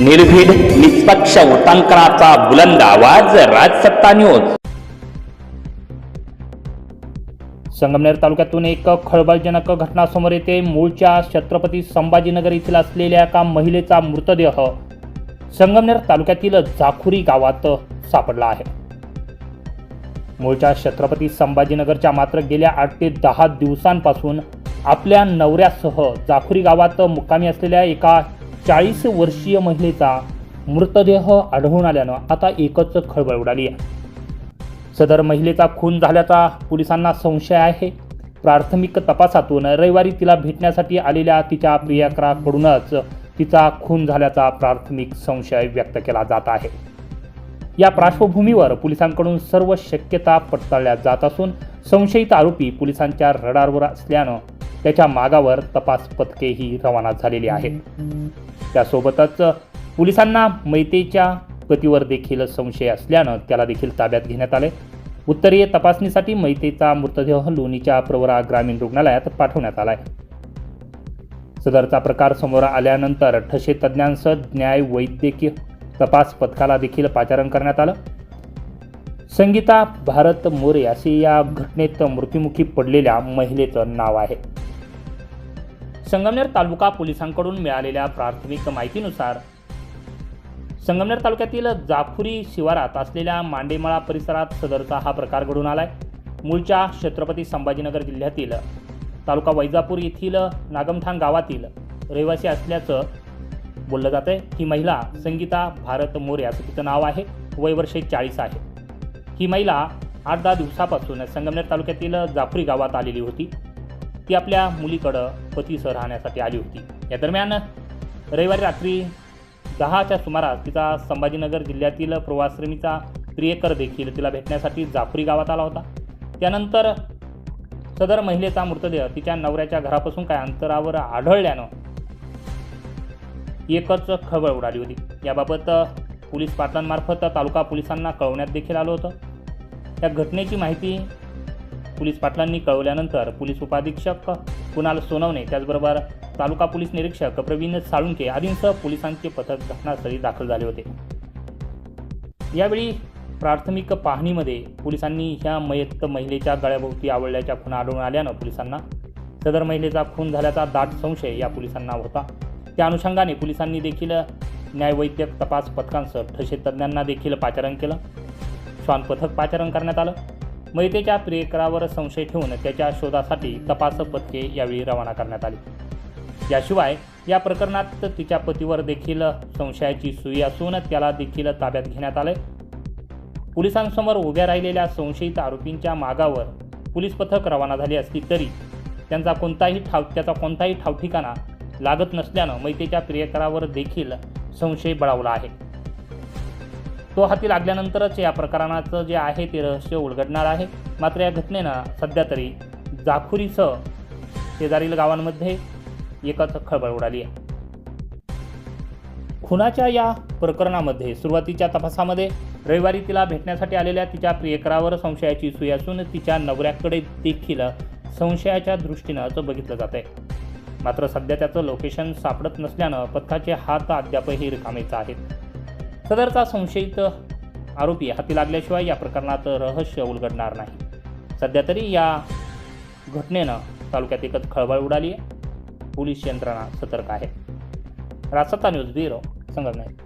निर्भीड निष्पक्ष उटांकनाचा बुलंद आवाज राजसत्ता न्यूज. संगमनेर तालुक्यातून एक खळबळजनक घटना समोर येते. मूळच्या छत्रपती संभाजीनगर येथील असलेल्या एका महिलेचा मृतदेह संगमनेर तालुक्यातील जाखुरी गावात सापडला आहे. मूळच्या छत्रपती संभाजीनगरच्या मात्र गेल्या आठ ते दहा दिवसांपासून आपल्या नवऱ्यासह जाखुरी गावात मुक्कामी असलेल्या एका चाळीस वर्षीय महिलेचा मृतदेह आढळून आल्यानं आता एकच खळबळ उडाली आहे. सदर महिलेचा खून झाल्याचा पोलिसांना संशय आहे. प्राथमिक तपासातून रविवारी तिला भेटण्यासाठी आलेल्या तिच्या प्रियकराकडूनच तिचा खून झाल्याचा प्राथमिक संशय व्यक्त केला जात आहे. या पार्श्वभूमीवर पोलिसांकडून सर्व शक्यता पडताळल्या जात असून संशयित आरोपी पोलिसांच्या रडारवर असल्यानं त्याच्या मागावर तपास पथकेही रवाना झालेली आहेत. त्यासोबतच पोलिसांना मैतेच्या पतीवर देखील संशय असल्यानं त्याला देखील ताब्यात घेण्यात आले. उत्तरीय तपासणीसाठी मैतेचा मृतदेह लोणीच्या प्रवरा ग्रामीण रुग्णालयात पाठवण्यात आलाय. सदरचा प्रकार समोर आल्यानंतर ठसे तज्ज्ञांसह न्याय वैद्यकीय तपास पथकाला देखील पाचारण करण्यात आलं. संगीता भारत मोरे असे या घटनेत मृत्युमुखी पडलेल्या महिलेचं नाव आहे. संगमनेर तालुका पोलिसांकडून मिळालेल्या प्राथमिक माहितीनुसार संगमनेर तालुक्यातील जाफुरी शिवारात असलेल्या मांडेमळा परिसरात सदरचा हा प्रकार घडून आलाय. मूळच्या छत्रपती संभाजीनगर जिल्ह्यातील तालुका वैजापूर येथील नागमठाण गावातील रहिवासी असल्याचं बोललं जातं आहे ही महिला संगीता भारत मोरे असं तिचं नाव आहे. वय वर्षे चाळीस आहे. ही महिला आठ दहा दिवसापासून संगमनेर तालुक्यातील जाफरी गावात आलेली होती. ती आपल्या मुलीकडं पतीसह राहण्यासाठी आली होती. या दरम्यान रविवारी रात्री दहाच्या सुमारास तिचा संभाजीनगर जिल्ह्यातील प्रवासप्रेमीचा प्रियकर देखील तिला भेटण्यासाठी जाफरी गावात आला होता. त्यानंतर सदर महिलेचा मृतदेह तिच्या नवऱ्याच्या घरापासून काय अंतरावर आढळल्यानं एकच खळबळ उडाली होती. याबाबत पोलीस पाटलांमार्फत तालुका पोलिसांना कळवण्यात देखील आलं होतं. या घटनेची माहिती पोलीस पाटलांनी कळवल्यानंतर पोलीस उपाधीक्षक कुणाल सोनवणे त्याचबरोबर तालुका पोलीस निरीक्षक प्रवीण साळुंके आदींसह पोलिसांचे पथक घटनास्थळी दाखल झाले होते. यावेळी प्राथमिक पाहणीमध्ये पोलिसांनी ह्या मयत महिलेच्या गळ्याभोवती आवडल्याच्या खुणा आढळून आल्यानं पोलिसांना सदर महिलेचा खून झाल्याचा दाट संशय या पोलिसांना होता. त्या अनुषंगाने पोलिसांनी देखील न्यायवैद्यक तपास पथकांसह ठसे तज्ज्ञांना देखील पाचारण केलं. श्वान पथक पाचारण करण्यात आलं. मैतेच्या प्रियकरावर संशय ठेवून त्याच्या शोधासाठी तपास पथके यावेळी रवाना करण्यात आली. याशिवाय या प्रकरणात तिच्या पतीवर देखील संशयाची सुई असून त्याला देखील ताब्यात घेण्यात आले पोलिसांसमोर उभ्या राहिलेल्या संशयित आरोपींच्या मागावर पोलीस पथक रवाना झाली असली तरी त्यांचा कोणताही ठाव त्याचा कोणताही ठावठिकाणा लागत नसल्यानं मैतेच्या प्रियकरावर देखील संशय बळावला आहे. तो हाती लागल्यानंतरच या प्रकरणाचं जे आहे ते रहस्य उलगडणार आहे. मात्र या घटनेनं सध्या तरी जाखुरीसह शेजारील गावांमध्ये एकच खळबळ उडाली आहे. खुनाच्या या प्रकरणामध्ये सुरुवातीच्या तपासामध्ये रविवारी तिला भेटण्यासाठी आलेल्या तिच्या प्रियकरावर संशयाची सुई असून तिच्या नवऱ्याकडे देखील संशयाच्या दृष्टीनं बघितलं जात आहे मात्र सध्या त्याचं लोकेशन सापडत नसल्यानं पथकाचे हात अद्यापही रिकामेच आहेत. सदरचा संशयित आरोपी हाती लागल्याशिवाय या प्रकरणात रहस्य उलगडणार नाही. सध्या तरी या घटनेनं तालुक्यात एकच खळबळ उडाली आहे. पोलीस यंत्रणा सतर्क आहे रासत्ता news bureau Sangamner.